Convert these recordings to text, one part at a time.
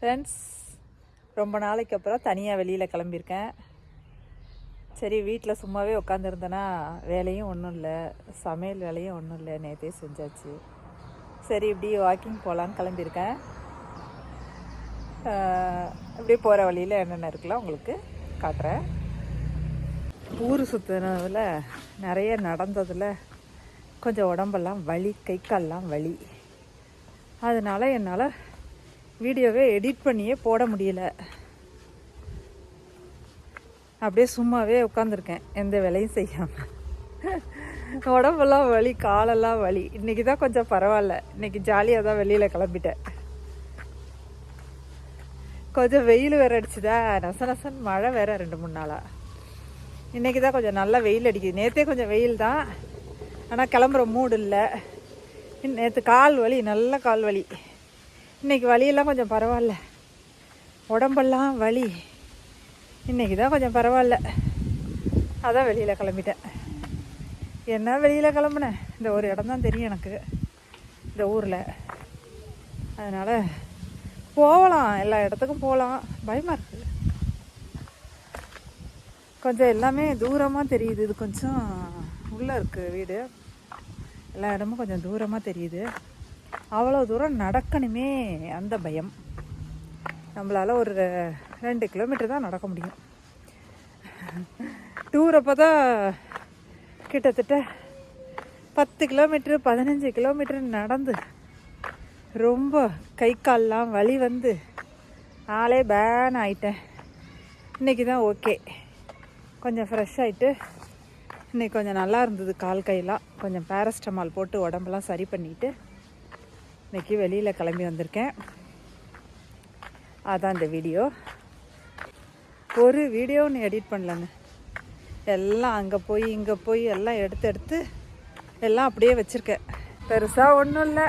Friends ரொம்ப நாளைக்கு அப்புறம் தனியாக வெளியில் கிளம்பியிருக்கேன். சரி வீட்டில் சும்மாவே உட்காந்துருந்தேன்னா வேலையும் ஒன்றும் இல்லை சமையல் வேலையும் ஒன்றும் இல்லை நேற்றே செஞ்சாச்சு. சரி இப்படி வாக்கிங் போகலான்னு கிளம்பியிருக்கேன். இப்படி இப்படியே போகிற வழியில் என்னென்ன இருக்குல்ல உங்களுக்கு காட்டுறேன். ஊர் சுற்றுனதில் நிறைய நடந்ததில் கொஞ்சம் உடம்பெல்லாம் வலி கை கால்லாம் வலி. அதனால் என்னால் வீடியோவை எடிட் பண்ணியே போட முடியல. அப்படியே சும்மாவே உட்காந்துருக்கேன் எந்த வேலையும் செய்யாமல் உடம்பெல்லாம் வலி காலெல்லாம் வலி. இன்றைக்கி தான் கொஞ்சம் பரவாயில்ல. இன்றைக்கி ஜாலியாக தான் வெளியில் கிளம்பிட்டேன். கொஞ்சம் வெயில் வேறு அடிச்சுதா? நச நசன் மழை வேற ரெண்டு மூணு நாளாக இன்றைக்கி தான் கொஞ்சம் நல்லா வெயில் அடிக்குது. நேற்றே கொஞ்சம் வெயில் தான். ஆனால் கிளம்புற மூடு இல்லை. நேற்று கால் வலி நல்ல கால் வலி. இன்றைக்கி வலியெல்லாம் கொஞ்சம் பரவாயில்ல. உடம்பெல்லாம் வலி. இன்னைக்கு தான் கொஞ்சம் பரவாயில்ல. அதான் வெளியில் கிளம்பிட்டேன். என்ன வெளியில் கிளம்புனேன் இந்த ஒரு இடம் தான் தெரியும் எனக்கு. இந்த ஊரில். அதனால் போகலாம். எல்லா இடத்துக்கும் போகலாம். பயமாக இருக்குது கொஞ்சம் எல்லாமே தூரமாக தெரியுது. இது கொஞ்சம் உள்ளே இருக்குது வீடு. எல்லா இடமும் கொஞ்சம் தூரமாக தெரியுது. அவ்வளோ தூரம் நடக்கணுமே அந்த பயம். நம்மளால் ஒரு ரெண்டு கிலோமீட்டர் தான் நடக்க முடியும். டூர் அப்போ தான் கிட்டத்தட்ட பத்து கிலோமீட்ரு பதினஞ்சு கிலோமீட்டர் நடந்து ரொம்ப கை கால்லாம் வலி வந்து ஆளே பேன் ஆயிட்டேன். இன்னைக்கு தான் ஓகே கொஞ்சம் ஃப்ரெஷ் ஆகிட்டு இன்னைக்கு கொஞ்சம் நல்லா இருந்தது கால் கையெல்லாம். கொஞ்சம் பேரஸ்டமால் போட்டு உடம்பெல்லாம் சரி பண்ணிவிட்டு இன்னைக்கு வெளியில் கிளம்பி வந்திருக்கேன். அதான் இந்த வீடியோ. ஒரு வீடியோன்னு எடிட் பண்ணலங்க எல்லாம் அங்கே போய் இங்கே போய் எல்லாம் எடுத்து எடுத்து எல்லாம் அப்படியே வச்சுருக்கேன். பெருசாக ஒன்றும் இல்லை.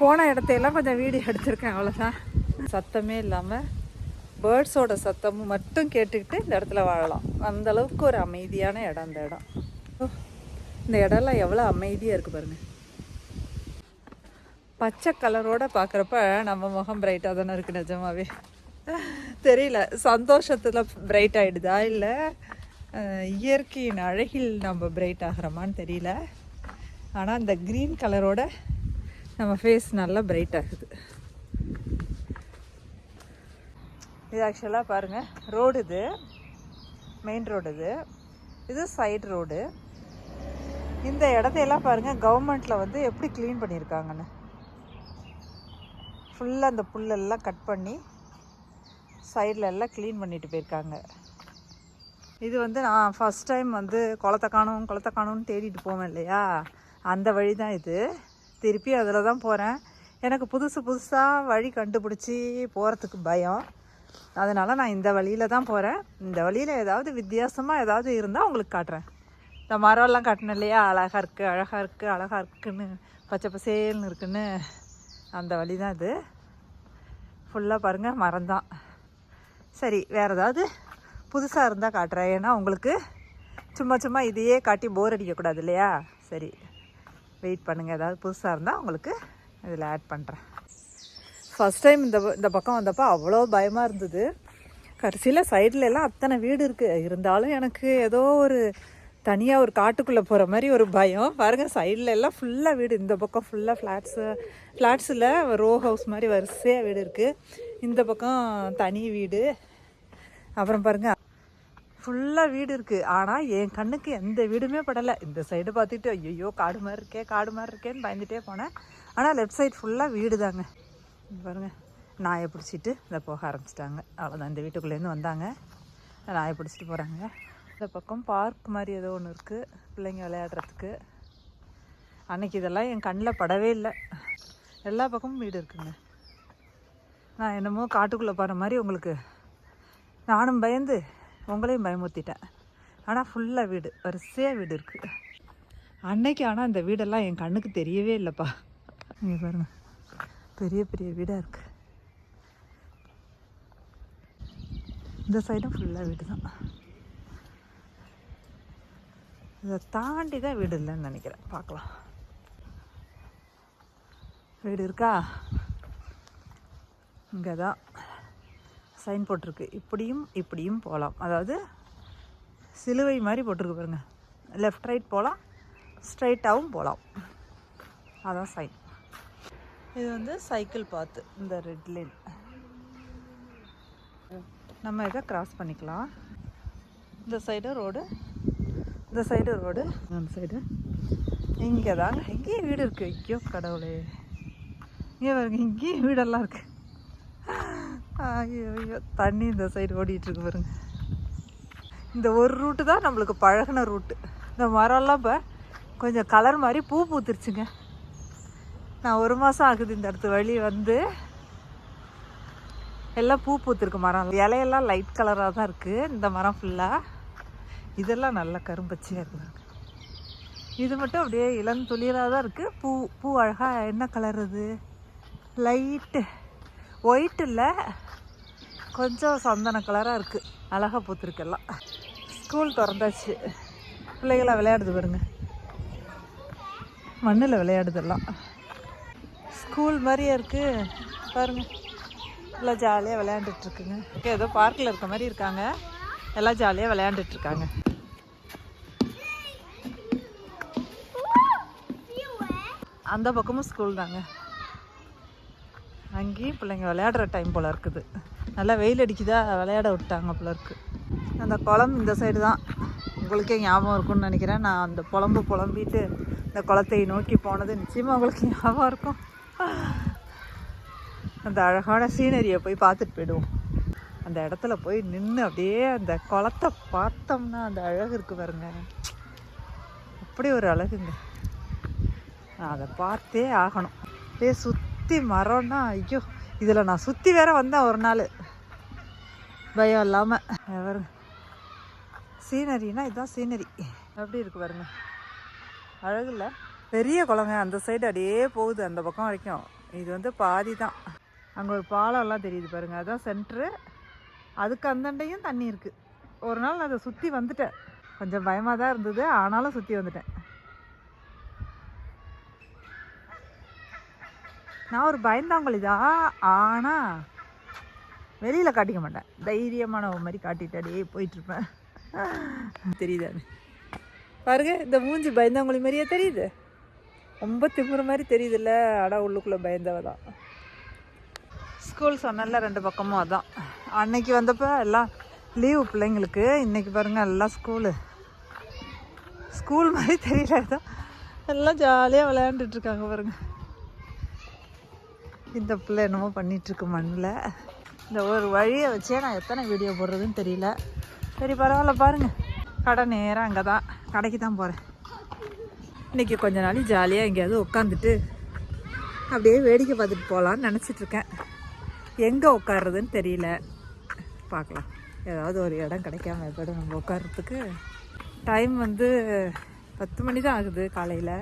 போன இடத்தையெல்லாம் கொஞ்சம் வீடியோ எடுத்திருக்கேன் அவ்வளோதான் சத்தமே இல்லாமல் பேர்ட்ஸோட சத்தம் மட்டும் கேட்டுக்கிட்டு இந்த இடத்துல வாழலாம். அந்த அளவுக்கு ஒரு அமைதியான இடம் அந்த இடம். ஓ, இந்த இடம்லாம் எவ்வளோ அமைதியாக இருக்குது பாருங்கள் பச்சை கலரோட பார்க்குறப்ப நம்ம முகம் பிரைட்டாக தானே இருக்குது நிஜமாவே. தெரியல சந்தோஷத்தில் பிரைட் ஆகிடுதா இல்லை இயற்கையின் அழகில் நம்ம பிரைட் ஆகிறோமான்னு தெரியல. ஆனால் இந்த க்ரீன் கலரோட நம்ம ஃபேஸ் நல்லா பிரைட் ஆகுது. இது ஆக்சுவலாக பாருங்கள் ரோடு இது மெயின் ரோடு இது. இது சைடு ரோடு இந்த இடத்தையெல்லாம் பாருங்கள் கவர்மெண்ட்டில் வந்து எப்படி க்ளீன் பண்ணியிருக்காங்கன்னு. ஃபுல்லாக அந்த புல்லெல்லாம் கட் பண்ணி சைடில் எல்லாம் க்ளீன் பண்ணிட்டு போயிருக்காங்க. இது வந்து நான் ஃபஸ்ட் டைம் வந்து குளத்தை காணும் குளத்தை காணும்னு தேடிட்டு போவேன் இல்லையா? அந்த வழி தான் இது. திருப்பி அதில் தான் போகிறேன் எனக்கு புதுசு புதுசாக வழி கண்டுபிடிச்சி போகிறதுக்கு பயம். அதனால் நான் இந்த வழியில் தான் போகிறேன் இந்த வழியில் ஏதாவது வித்தியாசமாக ஏதாவது இருந்தால் உங்களுக்கு காட்டுறேன். இந்த மரம்லாம் காட்டினேன் இல்லையா? அழகாக இருக்குது அழகாக இருக்குது அழகாக இருக்குன்னு பச்சை பசேல்னு இருக்குன்னு. அந்த வழி தான் இது. ஃபுல்லாக பாருங்கள் மரம்தான். சரி வேறு ஏதாவது புதுசாக இருந்தால் காட்டுறேன். ஏன்னா உங்களுக்கு சும்மா சும்மா இதையே காட்டி போர் அடிக்கக்கூடாது இல்லையா? சரி வெயிட் பண்ணுங்கள் ஏதாவது புதுசாக இருந்தால் உங்களுக்கு இதில் ஆட் பண்ணுறேன் ஃபஸ்ட் டைம் இந்த ப- இந்த பக்கம் வந்தப்போ அவ்வளோ பயமாக இருந்தது. கடைசியில் சைடில் எல்லாம் அத்தனை வீடு இருக்குது இருந்தாலும் எனக்கு ஏதோ ஒரு தனியாக ஒரு காட்டுக்குள்ளே போகிற மாதிரி ஒரு பயம். பாருங்கள் சைடில் எல்லாம் ஃபுல்லாக வீடு. இந்த பக்கம் ஃபுல்லாக ஃப்ளாட்ஸு ஃப்ளாட்ஸில் ரோ ஹவுஸ் மாதிரி வரிசையாக வீடு இருக்குது இந்த பக்கம் தனி வீடு. அப்புறம் பாருங்கள் ஃபுல்லாக வீடு இருக்குது ஆனால் என் கண்ணுக்கு எந்த வீடுமே படலை. இந்த சைடு பார்த்துட்டு ஐயோ காடு மாதிரி இருக்கே காடு மாதிரி இருக்கேன்னு பயந்துட்டே போனேன். ஆனால் லெஃப்ட் சைடு ஃபுல்லாக வீடு தாங்க பாருங்கள் நாயை பிடிச்சிட்டு இதை போக ஆரம்பிச்சிட்டாங்க. அவ்வளோதான் இந்த வீட்டுக்குள்ளேருந்து வந்தாங்க. நாயை பிடிச்சிட்டு போகிறாங்க இந்த பக்கம் பார்க் மாதிரி ஏதோ ஒன்று இருக்குது பிள்ளைங்க விளையாடுறதுக்கு. அன்னைக்கு இதெல்லாம் என் கண்ணில் படவே இல்லை. எல்லா பக்கமும் வீடு இருக்குங்க. நான் என்னமோ காட்டுக்குள்ளே போகிற மாதிரி உங்களுக்கு நானும் பயந்து உங்களையும் பயமுறுத்திட்டேன். ஆனால் ஃபுல்லாக வீடு வரிசையாக வீடு இருக்குது அன்னைக்கு ஆனால் இந்த வீடெல்லாம் என் கண்ணுக்கு தெரியவே இல்லைப்பா. இங்கே பாருங்கள் பெரிய பெரிய வீடாக இருக்குது இந்த சைடும் ஃபுல்லாக வீடு தான் இதை தாண்டி தான் வீடு இல்லைன்னு நினைக்கிறேன். பார்க்கலாம். வீடு இருக்கா? இங்கே தான் சைன் போட்டிருக்கு. இப்படியும் இப்படியும் போகலாம். அதாவது சிலுவை மாதிரி போட்டிருக்கு பாருங்க. லெஃப்ட் ரைட் போகலாம். ஸ்ட்ரைட்டாகவும் போகலாம். அதான் சைன் இது வந்து சைக்கிள் பாத்து இந்த ரெட் லைன் நம்ம இதை கிராஸ் பண்ணிக்கலாம். இந்த சைடு ரோடு இந்த சைடு ரோடு. அந்த சைடு இங்கே தாங்க இங்கேயும் வீடு இருக்குது ஐயோ கடவுளே. இங்கே பாருங்க இங்கேயும் வீடெல்லாம் இருக்குது ஐயோ ஐயோ. தண்ணி இந்த சைடு ஓடிட்டுருக்கு பாருங்க. இந்த ஒரு ரூட்டு தான் நம்மளுக்கு பழகின ரூட்டு இந்த மரம்லாம் இப்போ கொஞ்சம் கலர் மாதிரி பூ பூத்துருச்சுங்க. நான் ஒரு மாதம் ஆகுது இந்த இடத்து வழி வந்து. எல்லாம் பூ பூத்துருக்கு மரம். இலையெல்லாம் லைட் கலராக தான் இருக்குது இந்த மரம் ஃபுல்லாக இதெல்லாம் நல்ல கரும்பச்சியாக இருக்குது இது மட்டும் அப்படியே இளம் துளிராக தான் இருக்குது பூ பூ அழகாக என்ன கலர் அது? லைட்டு ஒயிட் இல்லை. கொஞ்சம் சந்தன கலராக இருக்குது அழகாக பூத்துருக்கெல்லாம். ஸ்கூல் திறந்தாச்சு. பிள்ளைகளாக விளையாடுது பாருங்க. மண்ணில் விளையாடுதெல்லாம். ஸ்கூல் மாதிரியே இருக்குது பாருங்கள் நல்லா ஜாலியாக விளையாண்டுட்ருக்குங்க ஏதோ பார்க்கில் இருக்க மாதிரி இருக்காங்க. எல்லாம் ஜாலியாக விளையாண்டுட்ருக்காங்க. அந்த பக்கமும் ஸ்கூல் தாங்க. அங்கேயும் பிள்ளைங்க விளையாடுற டைம் போல் இருக்குது. நல்லா வெயில் அடிக்குதா விளையாட விட்டாங்க போல இருக்கு. அந்த குளம் இந்த சைடு தான். உங்களுக்கே ஞாபகம் இருக்கும்னு நினைக்கிறேன். நான் அந்த புலம்பு புலம்பிட்டு இந்த குளத்தை நோக்கி போனது நிச்சயமாக உங்களுக்கு ஞாபகம் இருக்கும். அந்த அழகான சீனரியை போய் பார்த்துட்டு போயிடுவோம். அந்த இடத்துல போய் நின்று அப்படியே அந்த குளத்தை பார்த்தோம்னா அந்த அழகு இருக்கு பாருங்க. அப்படி ஒரு அழகுங்க. நான் அதை பார்த்தே ஆகணும். அப்படியே சுற்றி மரம்னா ஐயோ இதில் நான் சுற்றி வேற வந்தேன் ஒரு நாள். பயம் இல்லாமல் பாருங்க. சீனரினா இதுதான் சீனரி. எப்படி இருக்கு பாருங்க. அழகு இல்லை. பெரிய குளங்க. அந்த சைடு அப்படியே போகுது அந்த பக்கம் வரைக்கும். இது வந்து பாதி தான். அங்கே ஒரு பாலம்லாம் தெரியுது பாருங்கள் அதுதான் சென்ட்ரு அதுக்கு அந்தண்டையும் தண்ணி இருக்குது ஒரு நாள் நான் அதை சுற்றி வந்துட்டேன். கொஞ்சம் பயமாக தான் இருந்தது. ஆனாலும் சுற்றி வந்துட்டேன். நான் ஒரு பயந்தாங்கொழி தான் ஆனால் வெளியில் காட்டிக்க மாட்டேன். தைரியமான ஒரு மாதிரி காட்டிட்டு அப்படியே போயிட்டுருப்பேன் தெரியுதானே பாருங்க இந்த மூஞ்சி பயந்தாங்கொழி மாதிரியே தெரியுது. ரொம்ப திமுற மாதிரி தெரியுதுல்ல. அடா உள்ளுக்குள்ளே பயந்தவ தான் ஸ்கூல் சொன்னல ரெண்டு பக்கமும் அதான். அன்னைக்கு வந்தப்போ எல்லாம் லீவு பிள்ளைங்களுக்கு. இன்றைக்கி பாருங்கள் எல்லாம் ஸ்கூலு ஸ்கூல் மாதிரி தெரியல தான் எல்லாம் ஜாலியாக விளையாண்டுட்டு இருக்காங்க பாருங்க. இந்த பிள்ளை என்னமோ பண்ணிகிட்ருக்கு மண்ணில். இந்த ஒரு வழியை வச்சே நான் எத்தனை வீடியோ போடுறதுன்னு தெரியல. சரி பரவாயில்ல பாருங்கள் கடை நேராக அங்கே தான் கடைக்கு தான் போகிறேன் இன்றைக்கி கொஞ்ச நாள் ஜாலியாக எங்கேயாவது உட்காந்துட்டு அப்படியே வேடிக்கை பார்த்துட்டு போகலான்னு நினச்சிட்ருக்கேன் எங்கே உட்காடுறதுன்னு தெரியல. பார்க்கலாம். ஏதாவது ஒரு இடம் கிடைக்காம எப்படி நம்ம உட்கார்றதுக்கு. டைம் வந்து பத்து மணி தான் ஆகுது காலையில்.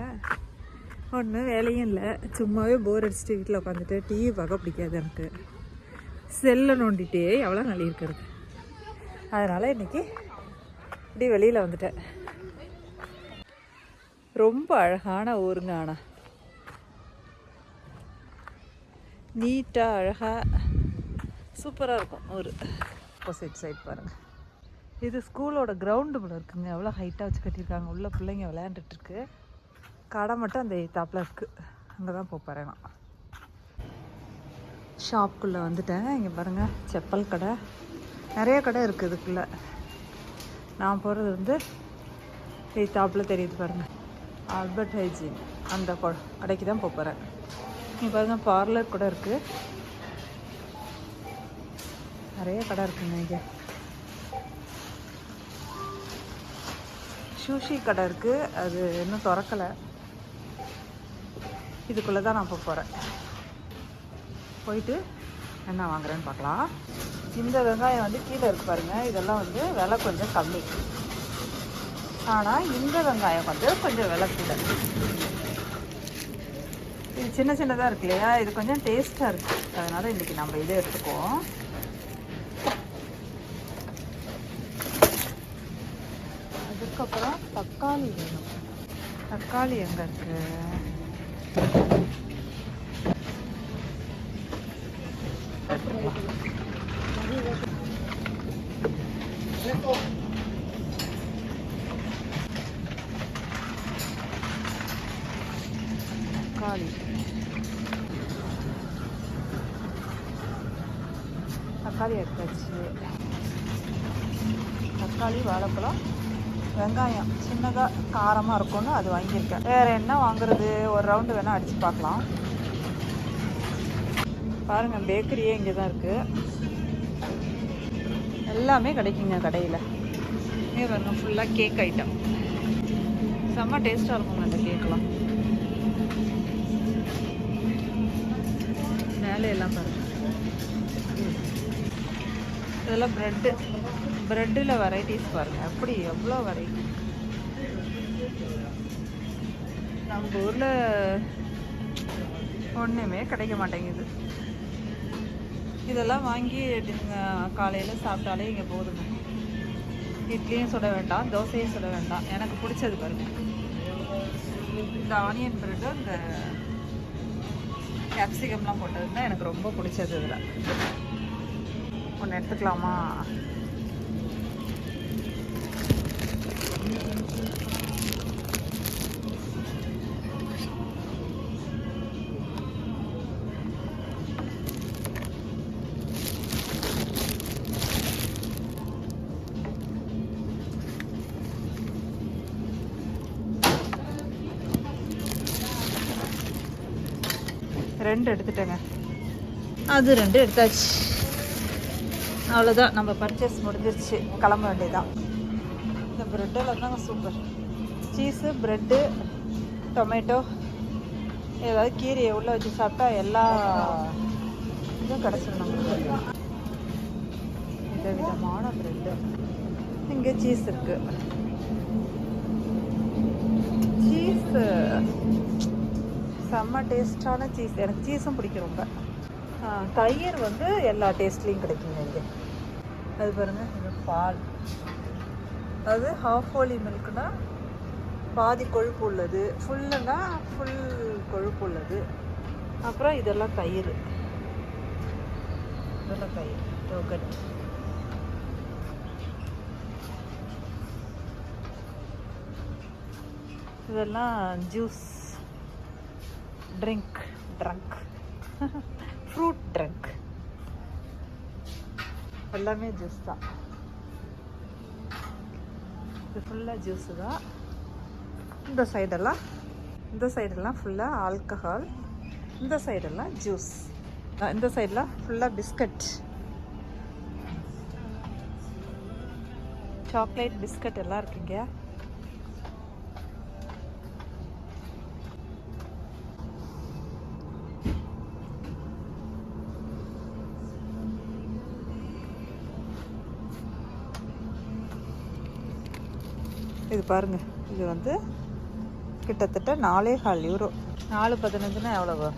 ஒன்றும் வேலையும் இல்லை. சும்மாவே போர் அடிச்சுட்டு வீட்டில் உட்காந்துட்டு டிவி பார்க்க பிடிக்காது எனக்கு. செல்லை நோண்டிட்டே எவ்வளோ நல்லி இருக்கிறது. அதனால் இன்றைக்கி இப்படி வெளியில் வந்துட்டேன். ரொம்ப அழகான ஊருங்க ஆனால் நீட்டாக அழகாக சூப்பராக இருக்கும் ஊர். ஆப்போசிட் சைட் பாருங்கள் இது ஸ்கூலோட கிரவுண்டு போல இருக்குங்க. எவ்வளோ ஹைட்டாக வச்சு கட்டியிருக்காங்க. உள்ள பிள்ளைங்க விளையாண்டுட்டுருக்கு. கடை மட்டும் அந்த எய்த்தாப்பில் இருக்குது அங்கே தான் போக போகிறேன் நான். ஷாப்புக்குள்ளே வந்துட்டேன். இங்கே பாருங்கள் செப்பல் கடை. நிறைய கடை இருக்குது இதுக்குள்ளே. நான் போகிறது வந்து எய்த்தாப்பில் தெரியுது பாருங்கள் ஆல்பர்ட் ஹைஜீன் அந்த கடைக்கு தான் போக போகிறேன் இங்கே பாருங்கள் பார்லர் கூட இருக்குது நிறைய கடை இருக்குங்க இங்கே. சூஷி கடை இருக்குது அது இன்னும் திறக்கலை. இதுக்குள்ளே தான் நான் இப்போ போகிறேன் போயிட்டு என்ன வாங்குறேன்னு பார்க்கலாம். இந்த வெங்காயம் வந்து கீழே இருக்கு பாருங்க. இதெல்லாம் வந்து விலை கொஞ்சம் கம்மி. ஆனால் இந்த வெங்காயம் வந்து கொஞ்சம் விலை கூட. இது சின்ன சின்னதாக இருக்கு இல்லையா? இது கொஞ்சம் டேஸ்ட்டாக இருக்குது அதனால் இன்றைக்கி நம்ம இதை எடுத்துக்குவோம். தக்காளி வேணும். தக்காளி எங்கே இருக்குது தக்காளி தக்காளி எடுத்தாச்சு தக்காளி வாழைப்பழம் வெங்காயம் சின்னதாக காரமாக இருக்கும்னு அது வாங்கியிருக்கேன். வேறு என்ன வாங்குறது? ஒரு ரவுண்டு வேணால் அடித்து பார்க்கலாம். பாருங்கள் பேக்கரியே இங்கே தான் இருக்குது எல்லாமே கிடைக்குங்க கடையில். இங்கே பாருங்க ஃபுல்லாக கேக் ஐட்டம் செம்ம டேஸ்ட்டாக இருக்குங்க அந்த கேக்கெலாம் மேலே எல்லாம் இதெல்லாம் ப்ரெட்டு ப்ரெட்டில் வெரைட்டிஸ் பாருங்கள் அப்படி எவ்வளோ வெரைட்டி நம்ம ஊரில் ஒன்றுமே கிடைக்க மாட்டேங்குது. இதெல்லாம் வாங்கி காலையில் சாப்பிட்டாலே இங்கே போதுங்க. இட்லியும் சுட வேண்டாம் தோசையும் சுட வேண்டாம். எனக்கு பிடிச்சது பாருங்க. இந்த ஆனியன் பிரெட்டு இந்த கேப்சிகம்லாம் போட்டது தான் எனக்கு ரொம்ப பிடிச்சது இதில். ஒன்று எடுத்துக்கலாமா? ரெண்டு எடுத்துட்டேங்க. அது ரெண்டு எடுத்தாச்சு. அவ்வளோதான் நம்ம பர்ச்சேஸ் முடிஞ்சிருச்சு. கிளம்ப வேண்டியதான் இந்த ப்ரெட்டெல்லாம் தாங்க சூப்பர் சீஸு ப்ரெட்டு டொமேட்டோ ஏதாவது கீரையை உள்ளே வச்சு சாப்பிட்டா எல்லா இதுவும் கிடச்சிடும் நம்மளுக்கு வித விதமான ப்ரெட்டு இங்கே சீஸ் இருக்குது சீஸு செம்ம டேஸ்டான சீஸ். எனக்கு சீஸும் பிடிக்கும் ரொம்ப. தயிர் வந்து எல்லா டேஸ்ட்லேயும் கிடைக்குங்க இங்கே. அது பாருங்கள் இது பால். அது ஹாஃப் ஹோலி மில்க்னா பாதி கொழுப்பு உள்ளது. ஃபுல்லுனா ஃபுல் கொழுப்பு உள்ளது. அப்புறம் இதெல்லாம் தயிர். இதெல்லாம் தயிர். யோகட் இதெல்லாம் juice drink drink fruit drink எல்லாமே ஜூஸ் தான். இது ஃபுல்லாக ஜூஸு தான். இந்த சைடெல்லாம் இந்த சைடெல்லாம் ஃபுல்லாக ஆல்கஹால் இந்த சைடெல்லாம் ஜூஸ் இந்த சைடெலாம் ஃபுல்லாக பிஸ்கட் சாக்லேட் பிஸ்கட் எல்லாம் இருக்குங்க. இது பாருங்க இது வந்து கிட்டத்தட்ட நாலே கால் யூரோ நாலு பதினஞ்சுனா எவ்வளவு?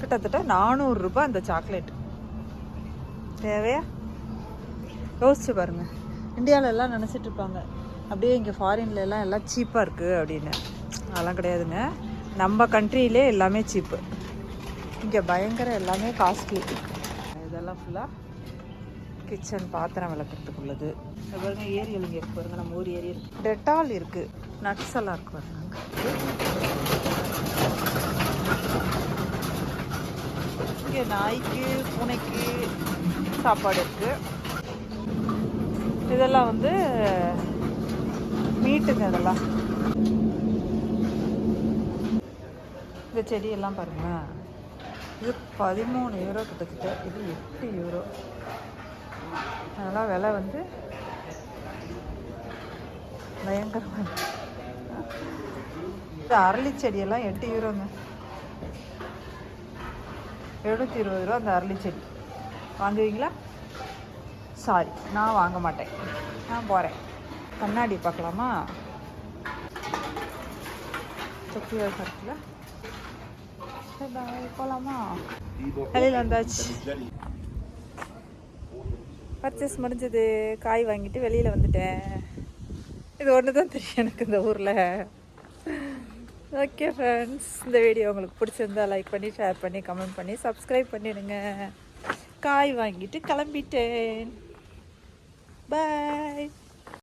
கிட்டத்தட்ட நானூறுரூபா இந்த சாக்லேட் தேவையா? யோசிச்சு பாருங்க. இந்தியாவில எல்லாம் நினச்சிட்டு இருப்பாங்க அப்படியே இங்கே ஃபாரின்ல எல்லாம் எல்லாம் சீப்பாக இருக்குது அப்படின்னு. அதெல்லாம் கிடையாதுங்க. நம்ம கண்ட்ரியிலே எல்லாமே சீப்பு இங்கே பயங்கர எல்லாமே காஸ்ட்லி இதெல்லாம் ஃபுல்லாக கிச்சன் பாத்திரம் விளக்குறதுக்கு உள்ளது பாருங்க இங்கே இருக்கு பாருங்க நம்ம ஊர் ஏரியல் டெட்டால் இருக்கு. நட்ஸ் எல்லாம் இருக்கு பாருங்க இங்கே நாய்க்கு பூனைக்கு சாப்பாடு இருக்கு. இதெல்லாம் வந்து மீட்டுங்க இதெல்லாம் இந்த செடியெல்லாம் பாருங்களேன். இது பதிமூணு யூரோ கிட்டத்தட்ட. இது எட்டு யூரோ அதெல்லாம் விலை வந்து பயங்கரமாக. இது அரளி செடியெல்லாம் எட்டு யூரோங்க எழுநூற்றி இருபது ரூபா அந்த அரளி செடி. வாங்குவீங்களா? சாரி நான் வாங்க மாட்டேன். நான் போகிறேன் கண்ணாடி பார்க்கலாமா? தொப்பி வியாபாரத்தில் பாய் போகலாமா வெளியில் வந்தாச்சு. பர்ச்சேஸ் முடிஞ்சது காய் வாங்கிட்டு வெளியில் வந்துட்டேன். இது ஒன்று தான் தெரியும் எனக்கு இந்த ஊரில். ஓகே ஃப்ரெண்ட்ஸ் இந்த வீடியோ உங்களுக்கு பிடிச்சிருந்தா லைக் பண்ணி ஷேர் பண்ணி கமெண்ட் பண்ணி சப்ஸ்கிரைப் பண்ணிடுங்க. காய் வாங்கிட்டு கிளம்பிட்டேன். பாய்